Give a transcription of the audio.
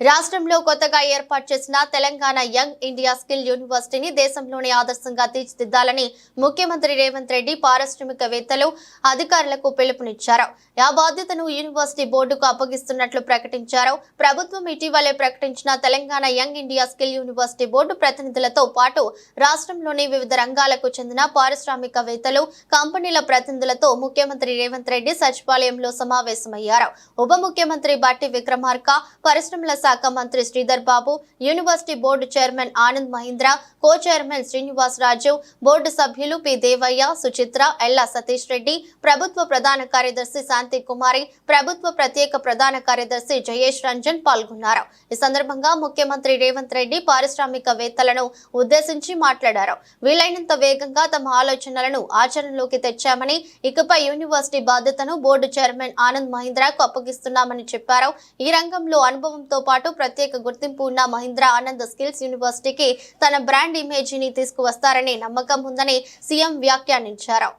రాష్ట్రంలో కొత్తగా ఏర్పాటు చేసిన తెలంగాణ యంగ్ ఇండియా స్కిల్ యూనివర్సిటీని దేశంలోనే ఆదర్శంగా తీర్చిదిద్దాలని ముఖ్యమంత్రి రేవంత్ రెడ్డి పారిశ్రామికవేత్తలు అధికారులకు పిలుపునిచ్చారు. ఆ బాధ్యతను యూనివర్సిటీ బోర్డుకు అప్పగిస్తున్నట్లు ప్రకటించారు. ప్రభుత్వం ఇటీవలే ప్రకటించిన Telangana young India skill university board ప్రతినిధులతో పాటు రాష్ట్రంలోని వివిధ రంగాలకు చెందిన పారిశ్రామికవేత్తలు కంపెనీల ప్రతినిధులతో ముఖ్యమంత్రి రేవంత్ రెడ్డి సచివాలయంలో సమావేశమయ్యారు. ఉప ముఖ్యమంత్రి బట్టి విక్రమార్క పరిశ్రమల శాఖ మంత్రి Sridhar Babu university board chairman Anand Mahindra co chairman Srinivas Raju board సభ్యులు పి దేవయ్య సుచిత్ర ఎల్లా సతీష్ రెడ్డి ప్రభుత్వ ప్రధాన కార్యదర్శి శాంతి కుమారి ప్రభుత్వ ప్రత్యేక ప్రధాన కార్యదర్శి జయేష్ రంజన్ పాల్గొన్నారు. ఈ సందర్భంగా ముఖ్యమంత్రి రేవంత్ రెడ్డి పారిశ్రామికవేత్తలను ఉద్దేశించి మాట్లాడారు. వీలైనంత వేగంగా తమ ఆలోచనలను ఆచరణలోకి తెచ్చామని ఇకపై యూనివర్సిటీ బాధ్యతను బోర్డు చైర్మన్ ఆనంద్ మహీంద్రకు అప్పగిస్తున్నామని చెప్పారు. ఈ రంగంలో అనుభవంతో పాటు ప్రత్యేక గుర్తింపు ఉన్న మహీంద్రా ఆనంద్ స్కిల్స్ యూనివర్సిటీకి తన బ్రాండ్ ఇమేజీని తీసుకువస్తారని నమ్మకం ఉందని సీఎం వ్యాఖ్యానించారు.